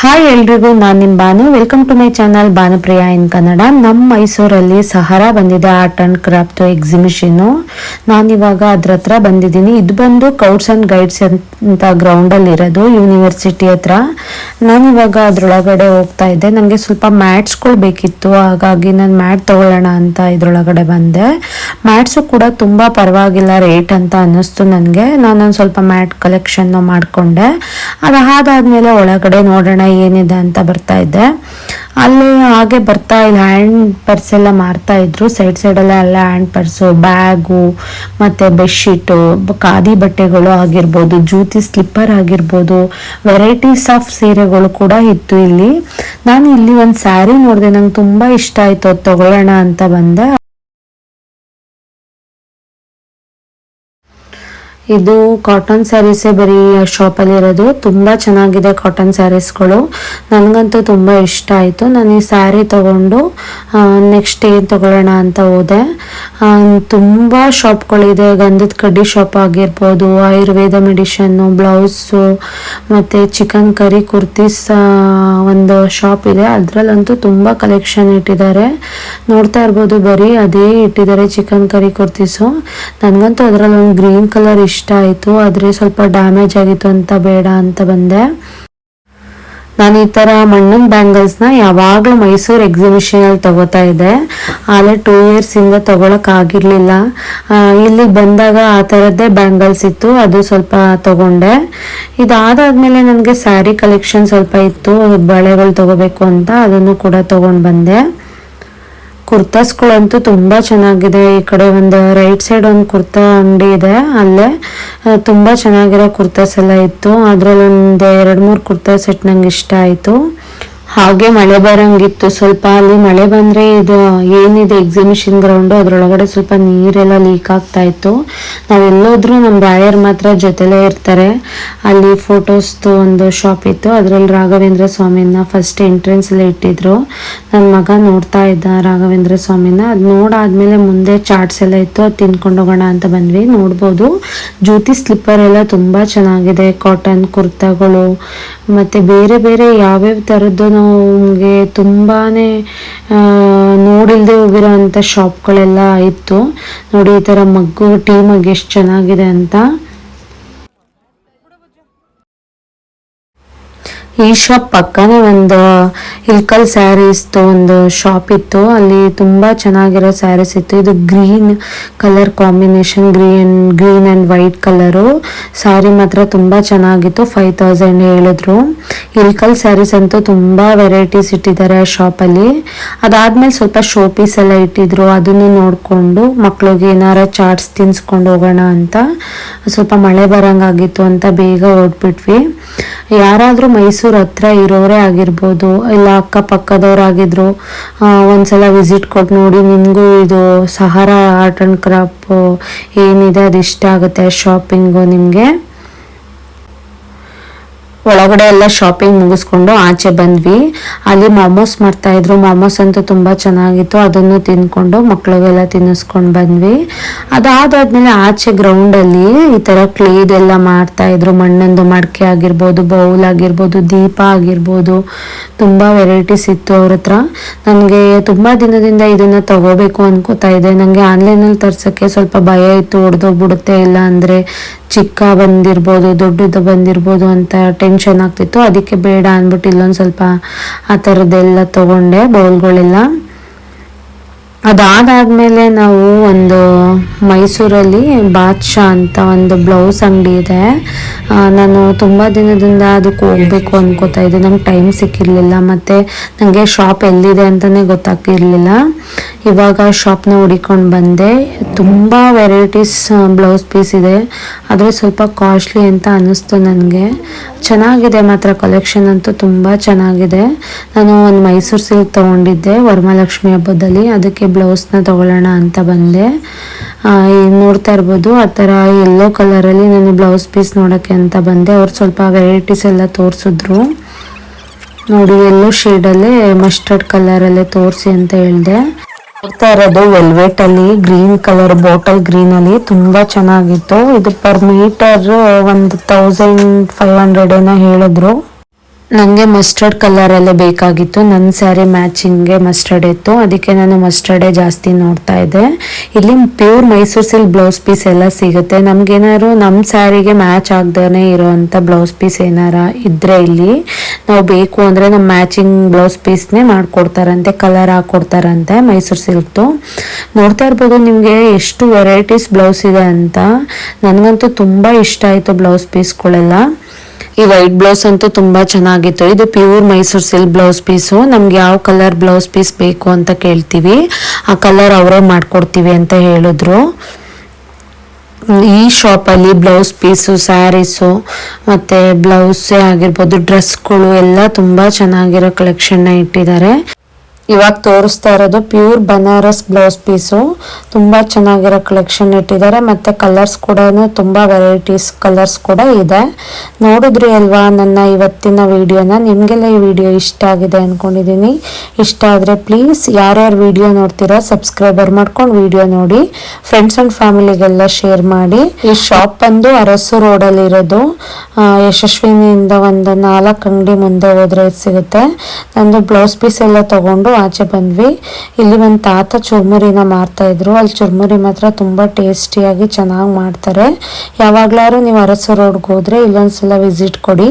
Hi ಎಲ್ರಿಗೂ, ನಾನು ನಿಮ್ಮ Banu. Welcome to my channel Bhanupriya in Kannada ನಮ್ಮ ಮೈಸೂರಲ್ಲಿ ಸಹಾರ ಬಂದಿದೆ ಆರ್ಟ್ ಆ್ಯಂಡ್ ಕ್ರಾಫ್ಟ್ ಎಕ್ಸಿಬಿಷನು ನಾನಿವಾಗ ಅದ್ರ ಹತ್ರ ಬಂದಿದ್ದೀನಿ. ಇದು ಬಂದು ಕೌಟ್ಸ್ ಆ್ಯಂಡ್ ಗೈಡ್ಸ್ ಅಂತ ಗ್ರೌಂಡಲ್ಲಿ ಇರೋದು ಯೂನಿವರ್ಸಿಟಿ ಹತ್ರ. ನಾನಿವಾಗ ಅದರೊಳಗಡೆ ಹೋಗ್ತಾ ಇದ್ದೆ. ನನಗೆ ಸ್ವಲ್ಪ ಮ್ಯಾಟ್ಸ್ಗಳು ಬೇಕಿತ್ತು. ಹಾಗಾಗಿ ನಾನು ಮ್ಯಾಟ್ ತಗೊಳ್ಳೋಣ ಅಂತ ಇದರೊಳಗಡೆ ಬಂದೆ. ಮ್ಯಾಟ್ಸು ಕೂಡ ತುಂಬ ಪರವಾಗಿಲ್ಲ ರೇಟ್ ಅಂತ ಅನ್ನಿಸ್ತು ನನಗೆ. ನಾನೊಂದು ಸ್ವಲ್ಪ ಮ್ಯಾಟ್ ಕಲೆಕ್ಷನ್ನು ಮಾಡಿಕೊಂಡೆ. ಅದಾದಾದ್ಮೇಲೆ ಒಳಗಡೆ ನೋಡೋಣ ಏನಿದೆ ಅಂತ ಬರ್ತಾ ಇದ್ದೆ. ಅಲ್ಲಿ ಹಾಗೆ ಬರ್ತಾ ಇಲ್ಲ. ಹ್ಯಾಂಡ್ ಪರ್ಸ್ ಎಲ್ಲ ಮಾರ್ತಾ ಇದ್ರು. ಸೈಡ್ ಸೈಡಲ್ಲ ಎಲ್ಲ ಹ್ಯಾಂಡ್ ಪರ್ಸು ಬ್ಯಾಗು ಮತ್ತು ಬೆಡ್ಶೀಟು ಖಾದಿ ಬಟ್ಟೆಗಳು ಆಗಿರ್ಬೋದು, ಜೂತಿ ಸ್ಲಿಪ್ಪರ್ ಆಗಿರ್ಬೋದು ವೆರೈಟೀಸ್ ಆಫ್ ಸೀರೆಗಳು ಕೂಡ ಇತ್ತು ಇಲ್ಲಿ. ನಾನು ಇಲ್ಲಿ ಒಂದು ಸ್ಯಾರಿ ನೋಡಿದೆ. ನಂಗೆ ತುಂಬ ಇಷ್ಟ ಆಯಿತು. ಅದು ತಗೊಳ್ಳೋಣ ಅಂತ ಬಂದೆ. ಇದು ಕಾಟನ್ ಸ್ಯಾರೀಸೇ ಬರೀ ಶಾಪಲ್ಲಿ ಇರೋದು. ತುಂಬ ಚೆನ್ನಾಗಿದೆ ಕಾಟನ್ ಸ್ಯಾರೀಸ್ಗಳು ನನಗಂತೂ ತುಂಬ ಇಷ್ಟ ಆಯಿತು. ನಾನು ಈ ಸ್ಯಾರಿ ತಗೊಂಡು ನೆಕ್ಸ್ಟ್ ಏನು ತಗೊಳ್ಳೋಣ ಅಂತ ಹೋದೆ. ತುಂಬ ಶಾಪ್ಗಳಿದೆ ಗಂಧದ ಕಡ್ಡಿ ಶಾಪ್ ಆಗಿರ್ಬೋದು, ಆಯುರ್ವೇದ ಮೆಡಿಷನ್ನು ಬ್ಲೌಸು ಮತ್ತು ಚಿಕನ್ ಕರಿ ಕುರ್ತೀಸ್ ಒಂದು ಶಾಪ್ ಇದೆ. ಅದರಲ್ಲಂತೂ ತುಂಬ ಕಲೆಕ್ಷನ್ ಇಟ್ಟಿದ್ದಾರೆ. ನೋಡ್ತಾ ಇರ್ಬೋದು, ಬರೀ ಅದೇ ಇಟ್ಟಿದ್ದಾರೆ ಚಿಕನ್ ಕರಿ ಕುರ್ತೀಸು ನನಗಂತೂ ಅದರಲ್ಲಿ ಒಂದು ಗ್ರೀನ್ ಕಲರ್ ಇಷ್ಟ ಆಯಿತು, ಆದರೆ ಸ್ವಲ್ಪ ಡ್ಯಾಮೇಜ್ ಆಗಿತ್ತು ಅಂತ ಬೇಡ ಅಂತ ಬಂದೆ. ನಾನು ಈ ಥರ ಮಣ್ಣಿನ ಬ್ಯಾಂಗಲ್ಸ್ನ ಯಾವಾಗಲೂ ಮೈಸೂರು ಎಕ್ಸಿಬಿಷನಲ್ಲಿ ತಗೋತಾ ಇದ್ದೆ. ಆದರೆ ಟೂ ಇಯರ್ಸಿಂದ ತೊಗೊಳಕ್ಕಾಗಿರಲಿಲ್ಲ ಇಲ್ಲಿಗೆ ಬಂದಾಗ ಆ ಥರದ್ದೇ ಬ್ಯಾಂಗಲ್ಸ್ ಇತ್ತು, ಅದು ಸ್ವಲ್ಪ ತಗೊಂಡೆ. ಇದಾದಾದಮೇಲೆ ನನಗೆ ಸ್ಯಾರಿ ಕಲೆಕ್ಷನ್ ಸ್ವಲ್ಪ ಇತ್ತು, ಬಳೆಗಳು ತಗೋಬೇಕು ಅಂತ, ಅದನ್ನು ಕೂಡ ತೊಗೊಂಡು ಬಂದೆ. ಕುರ್ತಾಸ್ಗಳಂತೂ ತುಂಬ ಚೆನ್ನಾಗಿದೆ. ಈ ಕಡೆ ಒಂದು ರೈಟ್ ಸೈಡ್ ಒಂದು ಕುರ್ತಾ ಅಂಗಡಿ ಇದೆ. ಅಲ್ಲೇ ತುಂಬಾ ಚೆನ್ನಾಗಿರೋ ಕುರ್ತಾಸ್ ಎಲ್ಲ ಇತ್ತು. ಅದ್ರಲ್ಲಿ ಒಂದು ಎರಡು ಮೂರು ಕುರ್ತಾ ಸೆಟ್ ನಂಗೆ ಇಷ್ಟ ಆಯಿತು. ಹಾಗೆ ಮಳೆ ಬರಂಗಿತ್ತು. ಸ್ವಲ್ಪ ಅಲ್ಲಿ ಮಳೆ ಬಂದರೆ ಇದು ಏನಿದೆ ಎಕ್ಸಿಬಿಷನ್ ಗ್ರೌಂಡು ಅದರೊಳಗಡೆ ಸ್ವಲ್ಪ ನೀರೆಲ್ಲ ಲೀಕ್ ಆಗ್ತಾ ಇತ್ತು. ನಾವೆಲ್ಲೋದ್ರೂ ನಮ್ಮ ರಾಯರ್ ಮಾತ್ರ ಜೊತೆಲೇ ಇರ್ತಾರೆ. ಅಲ್ಲಿ ಫೋಟೋಸ್ದು ಒಂದು ಶಾಪ್ ಇತ್ತು. ಅದರಲ್ಲಿ ರಾಘವೇಂದ್ರ ಸ್ವಾಮಿನ ಫಸ್ಟ್ ಎಂಟ್ರೆನ್ಸ್ ಎಲ್ಲ ಇಟ್ಟಿದ್ರು. ನನ್ನ ಮಗ ನೋಡ್ತಾ ಇದ್ದ ರಾಘವೇಂದ್ರ ಸ್ವಾಮಿನ ಅದು ನೋಡಾದ್ಮೇಲೆ ಮುಂದೆ ಚಾಟ್ಸ್ ಎಲ್ಲ ಇತ್ತು. ಅದು ತಿನ್ಕೊಂಡು ಹೋಗೋಣ ಅಂತ ಬಂದ್ವಿ. ನೋಡ್ಬೋದು. ಜ್ಯೋತಿ ಸ್ಲಿಪ್ಪರ್ ಎಲ್ಲ ತುಂಬ ಚೆನ್ನಾಗಿದೆ. ಕಾಟನ್ ಕುರ್ತಾಗಳು, ಮತ್ತು ಬೇರೆ ಬೇರೆ ಯಾವ್ಯಾವ ಥರದ್ದು ನಮಗೆ ತುಂಬಾ ನೋಡಿಲ್ದೆ ಹೋಗಿರೋ ಅಂಥ ಶಾಪ್ಗಳೆಲ್ಲ ಇತ್ತು. ನೋಡಿ, ಈ ಥರ ಮಗ್ಗು, ಟೀ ಮಗ್ ಎಷ್ಟು ಚೆನ್ನಾಗಿದೆ ಅಂತ. ಈ ಶಾಪ್ ಪಕ್ಕನೇ ಒಂದು ಇಲ್ಕಲ್ ಸ್ಯಾರೀಸ್ದು ಒಂದು ಶಾಪ್ ಇತ್ತು. ಅಲ್ಲಿ ತುಂಬಾ ಚೆನ್ನಾಗಿರೋ ಸ್ಯಾರೀಸ್ ಇತ್ತು. ಇದು green colour combination, green green and white colour. Sari ಮಾತ್ರ ತುಂಬಾ ಚೆನ್ನಾಗಿತ್ತು. ಫೈವ್ ತೌಸಂಡ್ ಹೇಳಿದ್ರು. ಇಲ್ಕಲ್ ಸ್ಯಾರೀಸ್ ಅಂತೂ ತುಂಬಾ ವೆರೈಟೀಸ್ ಇಟ್ಟಿದ್ದಾರೆ ಆ ಶಾಪಲ್ಲಿ ಅದಾದ್ಮೇಲೆ ಸ್ವಲ್ಪ ಶೋ ಪೀಸ್ ಎಲ್ಲ ಇಟ್ಟಿದ್ರು. ಅದನ್ನು ನೋಡಿಕೊಂಡು ಮಕ್ಳಿಗೆ ಏನಾರ ಚಾಟ್ಸ್ ತಿನ್ಸ್ಕೊಂಡು ಹೋಗೋಣ ಅಂತ. ಸ್ವಲ್ಪ ಮಳೆ ಬರಂಗಾಗಿತ್ತು ಅಂತ ಬೇಗ ಹೊರಟ್ಬಿಟ್ವಿ. ಯಾರಾದರೂ ಮೈಸೂರು ಹತ್ರ ಇರೋರೇ ಆಗಿರ್ಬೋದು, ಇಲ್ಲ ಅಕ್ಕಪಕ್ಕದವರಾಗಿದ್ದರು ಒಂದು ಒಂದ್ಸಲ ವಿಸಿಟ್ ಕೊಟ್ಟು ನೋಡಿ ನಿಮಗೂ ಇದು ಸಹಾರ ಆರ್ಟ್ ಆ್ಯಂಡ್ ಕ್ರಾಫ್ಟು ಏನಿದೆ ಅದು ಇಷ್ಟ ಆಗುತ್ತೆ ಶಾಪಿಂಗು ನಿಮಗೆ? ಒಳಗಡೆ ಎಲ್ಲ ಶಾಪಿಂಗ್ ಮುಗಿಸ್ಕೊಂಡು ಆಚೆ ಬಂದ್ವಿ. ಅಲ್ಲಿ ಮೊಮೋಸ್ ಮಾಡ್ತಾ ಇದ್ರು. ಮೊಮೋಸ್ ಅಂತೂ ತುಂಬ ಚೆನ್ನಾಗಿತ್ತು. ಅದನ್ನು ತಿನ್ಕೊಂಡು ಮಕ್ಳಿಗೆಲ್ಲ ತಿನ್ನಿಸ್ಕೊಂಡು ಬಂದ್ವಿ. ಅದಾದಾದ್ಮೇಲೆ ಆಚೆ ಗ್ರೌಂಡಲ್ಲಿ ಈ ಥರ ಕ್ಲೇದೆಲ್ಲ ಮಾಡ್ತಾ ಇದ್ರು. ಮಣ್ಣಂದು ಮಡಕೆ ಆಗಿರ್ಬೋದು ಬೌಲ್ ಆಗಿರ್ಬೋದು, ದೀಪ ಆಗಿರ್ಬೋದು. ತುಂಬ ವೆರೈಟೀಸ್ ಇತ್ತು ಅವ್ರ ಹತ್ರ. ನನಗೆ ತುಂಬ ದಿನದಿಂದ ಇದನ್ನು ತಗೋಬೇಕು ಅನ್ಕೋತಾ ಇದೆ ನನಗೆ ಆನ್ಲೈನಲ್ಲಿ ತರ್ಸೋಕ್ಕೆ ಸ್ವಲ್ಪ ಭಯ ಇತ್ತು. ಹೊಡೆದೋಗ್ಬಿಡುತ್ತೆ ಇಲ್ಲ ಅಂದರೆ ಚಿಕ್ಕ ಬಂದಿರ್ಬೋದು, ದೊಡ್ಡದು ಬಂದಿರ್ಬೋದು ಅಂತ. ಟೆನ್ಷನ್ ಆಗ್ತಿತ್ತು ಅದಕ್ಕೆ ಬೇಡ ಅಂದ್ಬಿಟ್ಟು ಇಲ್ಲೊಂದು ಸ್ವಲ್ಪ ಆ ಥರದ್ದೆಲ್ಲ ತಗೊಂಡೆ, ಬೌಲ್ಗಳೆಲ್ಲ. ಅದಾದಾದಮೇಲೆ ನಾವು ಒಂದು ಮೈಸೂರಲ್ಲಿ ಬಾದ್ಶಾ ಅಂತ ಒಂದು ಬ್ಲೌಸ್ ಅಂಗಡಿ ಇದೆ. ನಾನು ತುಂಬ ದಿನದಿಂದ ಅದಕ್ಕೆ ಹೋಗ್ಬೇಕು ಅನ್ಕೋತಾ ಇದ್ದೆ. ನಂಗೆ ಟೈಮ್ ಸಿಕ್ಕಿರಲಿಲ್ಲ ಮತ್ತು ನನಗೆ ಶಾಪ್ ಎಲ್ಲಿದೆ ಅಂತಲೇ ಗೊತ್ತಾಗ್ತಿರಲಿಲ್ಲ. ಇವಾಗ ಶಾಪ್ನ ಹುಡಿಕೊಂಡು ಬಂದೆ. ತುಂಬ ವೆರೈಟೀಸ್ ಬ್ಲೌಸ್ ಪೀಸ್ ಇದೆ. ಆದರೆ ಸ್ವಲ್ಪ ಕಾಸ್ಟ್ಲಿ ಅಂತ ಅನ್ನಿಸ್ತು ನನಗೆ. ಚೆನ್ನಾಗಿದೆ ಮಾತ್ರ ಕಲೆಕ್ಷನ್ ಅಂತೂ ತುಂಬ ಚೆನ್ನಾಗಿದೆ. ನಾನು ಒಂದು ಮೈಸೂರು ಸಿಲ್ಕ್ ತೊಗೊಂಡಿದ್ದೆ ವರಮಹಾಲಕ್ಷ್ಮಿ ಹಬ್ಬದಲ್ಲಿ. ಅದಕ್ಕೆ ಬ್ಲೌಸ್ನ ತೊಗೊಳ್ಳೋಣ ಅಂತ ಬಂದೆ. ಈಗ ನೋಡ್ತಾ ಇರ್ಬೋದು, ಆ ಥರ ಎಲ್ಲೋ ಕಲರಲ್ಲಿ ನಾನು ಬ್ಲೌಸ್ ಪೀಸ್ ನೋಡೋಕ್ಕೆ ಅಂತ ಬಂದೆ. ಅವ್ರು ಸ್ವಲ್ಪ ವೆರೈಟೀಸ್ ಎಲ್ಲ ತೋರಿಸಿದ್ರು. ನೋಡಿ ಎಲ್ಲೋ ಶೇಡಲ್ಲೇ ಮಸ್ಟರ್ಡ್ ಕಲರಲ್ಲೇ ತೋರಿಸಿ ಅಂತ ಹೇಳಿದೆ. ನೋಡ್ತಾ ಇರೋದು ವೆಲ್ವೆಟ್ ಅಲ್ಲಿ ಗ್ರೀನ್ ಕಲರ್ ಬಾಟಲ್ ಗ್ರೀನ್ ಅಲ್ಲಿ ತುಂಬಾ ಚೆನ್ನಾಗಿತ್ತು. ಇದು ಪರ್ ಮೀಟರ್ ಒಂದು ತೌಸಂಡ್ ಫೈವ್ ಹಂಡ್ರೆಡ್ ಏನೋ ಹೇಳಿದ್ರು. ನನಗೆ ಮಸ್ಟರ್ಡ್ ಕಲರಲ್ಲೇ ಬೇಕಾಗಿತ್ತು. ನನ್ನ ಸ್ಯಾರಿ ಮ್ಯಾಚಿಂಗ್ಗೆ ಮಸ್ಟರ್ಡ್ ಇತ್ತು. ಅದಕ್ಕೆ ನಾನು ಮಸ್ಟರ್ಡೇ ಜಾಸ್ತಿ ನೋಡ್ತಾ ಇದ್ದೆ. ಇಲ್ಲಿ pure Mysore silk blouse piece ಎಲ್ಲ ಸಿಗುತ್ತೆ. ನಮ್ಗೇನಾದ್ರು ನಮ್ಮ ಸ್ಯಾರಿಗೆ ಮ್ಯಾಚ್ ಆಗ್ದೇ ಇರೋವಂಥ ಬ್ಲೌಸ್ ಪೀಸ್ ಏನಾರ ಇದ್ದರೆ ಇಲ್ಲಿ ನಾವು ಬೇಕು ಅಂದರೆ ನಮ್ಮ ಮ್ಯಾಚಿಂಗ್ ಬ್ಲೌಸ್ ಪೀಸ್ನೇ ಮಾಡಿಕೊಡ್ತಾರಂತೆ ಕಲರ್ ಹಾಕ್ಕೊಡ್ತಾರಂತೆ ಮೈಸೂರು ಸಿಲ್ಕ್ದು ನೋಡ್ತಾ ಇರ್ಬೋದು ನಿಮಗೆ ಎಷ್ಟು ವೆರೈಟೀಸ್ ಬ್ಲೌಸ್ ಇದೆ ಅಂತ. ನನಗಂತೂ ತುಂಬ ಇಷ್ಟ ಆಯಿತು ಬ್ಲೌಸ್ ಪೀಸ್ಗಳೆಲ್ಲ ಈ ವೈಟ್ ಬ್ಲೌಸ್ ಅಂತೂ ತುಂಬಾ ಚೆನ್ನಾಗಿತ್ತು. ಇದು pure Mysore silk blouse piece ನಮ್ಗೆ ಯಾವ ಕಲರ್ ಬ್ಲೌಸ್ ಪೀಸ್ ಬೇಕು ಅಂತ ಕೇಳ್ತೀವಿ. ಆ ಕಲರ್ ಅವರೇ ಮಾಡ್ಕೊಡ್ತೀವಿ ಅಂತ ಹೇಳಿದ್ರು. ಈ ಶಾಪಲ್ಲಿ ಬ್ಲೌಸ್ ಪೀಸು ಸ್ಯಾರೀಸು ಮತ್ತು ಬ್ಲೌಸೇ ಆಗಿರ್ಬೋದು ಡ್ರೆಸ್ಗಳು ಎಲ್ಲ ತುಂಬ ಚೆನ್ನಾಗಿರೋ ಕಲೆಕ್ಷನ್ನ ಇಟ್ಟಿದ್ದಾರೆ. ಇವಾಗ ತೋರಿಸ್ತಾ ಇರೋದು ಪ್ಯೂರ್ ಬನಾರಸ್ ಬ್ಲೌಸ್ ಪೀಸು. ತುಂಬ ಚೆನ್ನಾಗಿರೋ ಕಲೆಕ್ಷನ್ ಇಟ್ಟಿದ್ದಾರೆ. ಮತ್ತು ಕಲರ್ಸ್ ಕೂಡ ತುಂಬ ವೆರೈಟೀಸ್ ಕಲರ್ಸ್ ಕೂಡ ಇದೆ. ನೋಡಿದ್ರಿ ಅಲ್ವಾ ನನ್ನ ಇವತ್ತಿನ ವಿಡಿಯೋನ ನಿಮಗೆಲ್ಲ ಈ ವಿಡಿಯೋ ಇಷ್ಟ ಆಗಿದೆ ಅಂದ್ಕೊಂಡಿದ್ದೀನಿ ಇಷ್ಟ ಆದರೆ ಪ್ಲೀಸ್ ಯಾರ್ಯಾರು ವಿಡಿಯೋ ನೋಡ್ತೀರಾ ಸಬ್ಸ್ಕ್ರೈಬರ್ ಮಾಡ್ಕೊಂಡು ವಿಡಿಯೋ ನೋಡಿ. ಫ್ರೆಂಡ್ಸ್ ಆ್ಯಂಡ್ ಫ್ಯಾಮಿಲಿಗೆಲ್ಲ ಶೇರ್ ಮಾಡಿ. ಈ ಶಾಪ್ ಬಂದು ಅರಸು ರೋಡಲ್ಲಿರೋದು ಯಶಸ್ವಿನಿಯಿಂದ ಒಂದು ನಾಲ್ಕು ಅಂಗಡಿ ಮುಂದೆ ಹೋದ್ರೆ ಸಿಗುತ್ತೆ. ನಂದು ಬ್ಲೌಸ್ ಪೀಸ್ ಎಲ್ಲ ತಗೊಂಡು ಆಚೆ ಬಂದ್ವಿ. ಇಲ್ಲಿ ಒಂದು ತಾತ ಚುರ್ಮುರಿನ ಮಾರ್ತಾ ಇದ್ರು. ಅಲ್ಲಿ ಚುರ್ಮುರಿ ಮಾತ್ರ ತುಂಬಾ ಟೇಸ್ಟಿಯಾಗಿ ಚೆನ್ನಾಗಿ ಮಾಡ್ತಾರೆ. ಯಾವಾಗ್ಲಾರು ನೀವು ಅರಸು ರೋಡ್ಗೆ ಹೋದ್ರೆ ಇಲ್ಲೊಂದ್ಸಲ ವಿಸಿಟ್ ಕೊಡಿ.